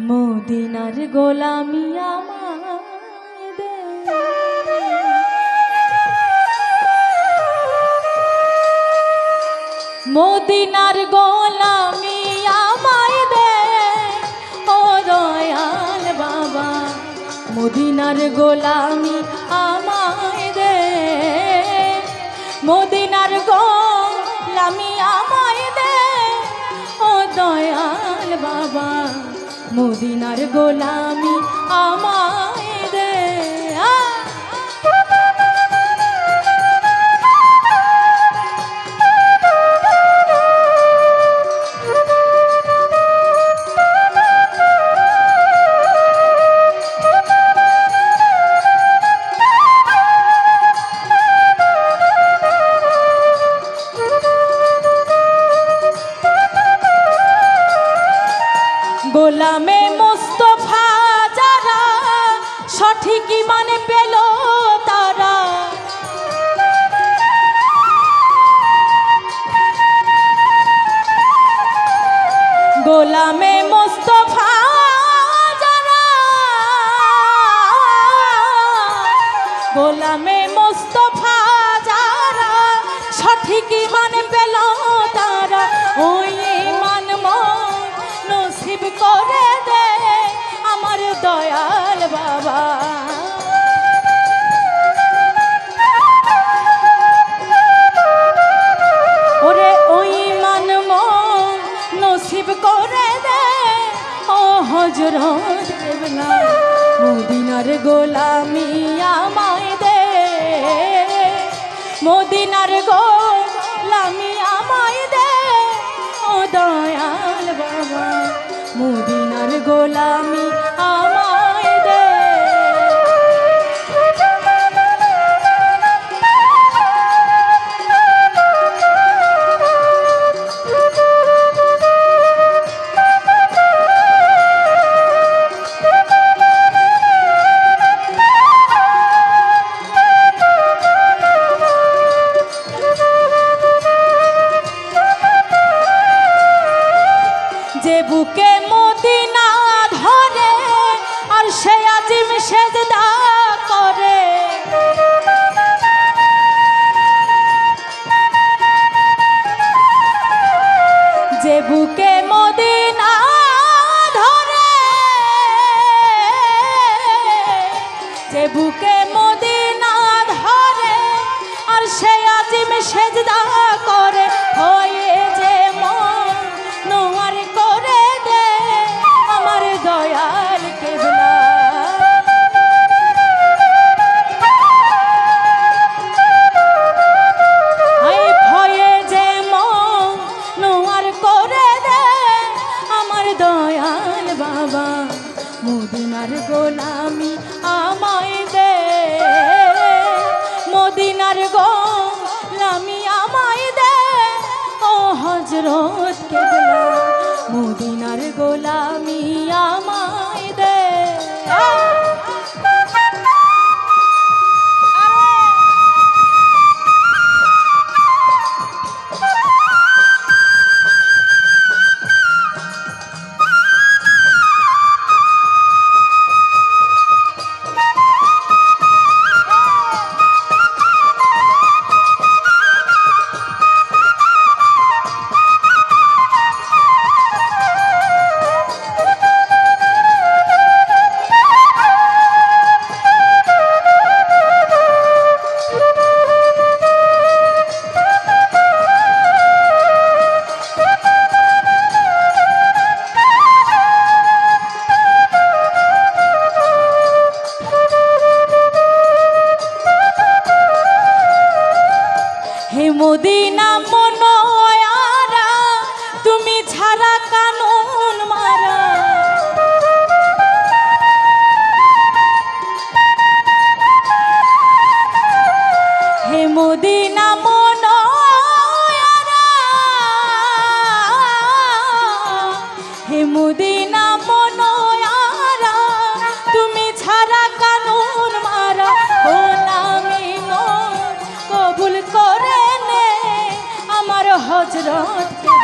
মদিনার গোলামি আমায় মদিনার গোলামি আমায় দে। ও দয়াল বাবা, মদিনার গোলামি আমায় দে। মদিনার গোলামি আমায় দে। ও দয়াল মদিনার গোলামি আমায় গোলামে মোস্তফা যারা সঠিক মানে নসিব করে দে। ও হজরত না মদিনার গোলামি আমায় দে। মদিনার গোলামি আমায় দে। ও দয়াল বাবা, মদিনার গোলামি বুকে মদিনা ধরে, আর সে আজিম সেজদা করে। যে বুকে মদিনা ধরে, যে বুকে মদিনা ধরে, আর সে আজিম সেজদা করে। মদিনার গো নামি আমায় দে ও হজরত কেবলা। মদিনার গোলামি মদিনা মনোয়ারা তুমি ছাড়া কা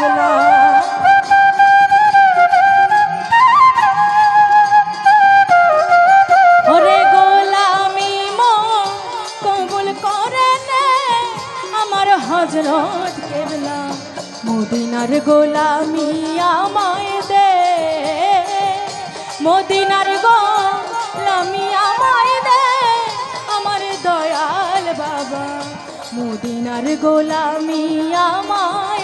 পাগলা ওরে গোলামি কবুল করে আমার হজরত কেবলা, মদিনার গোলামি আমায় দে। মদিনার গোলামি আমায় দে। আমার দয়াল বাবা, মদিনার গোলামি আমায়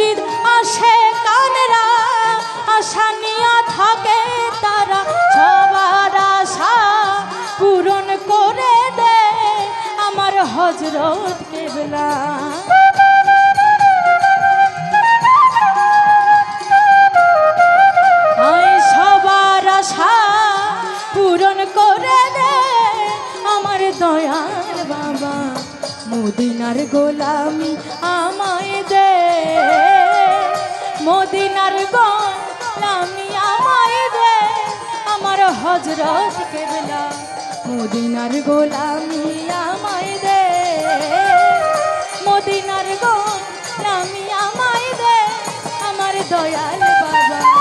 মুরিদ আসে কানরা, আশা নিয়া থাকে তারা, সবার আশা পূরণ করে দে আমার হজরত কেবলা। মদিনার গোলামি আমায় দে, আমার হজরত কেবলা। মদিনার গোলামি আমায় দে। মদিনার গোলামি আমায় দে, আমার দয়াল বাবা।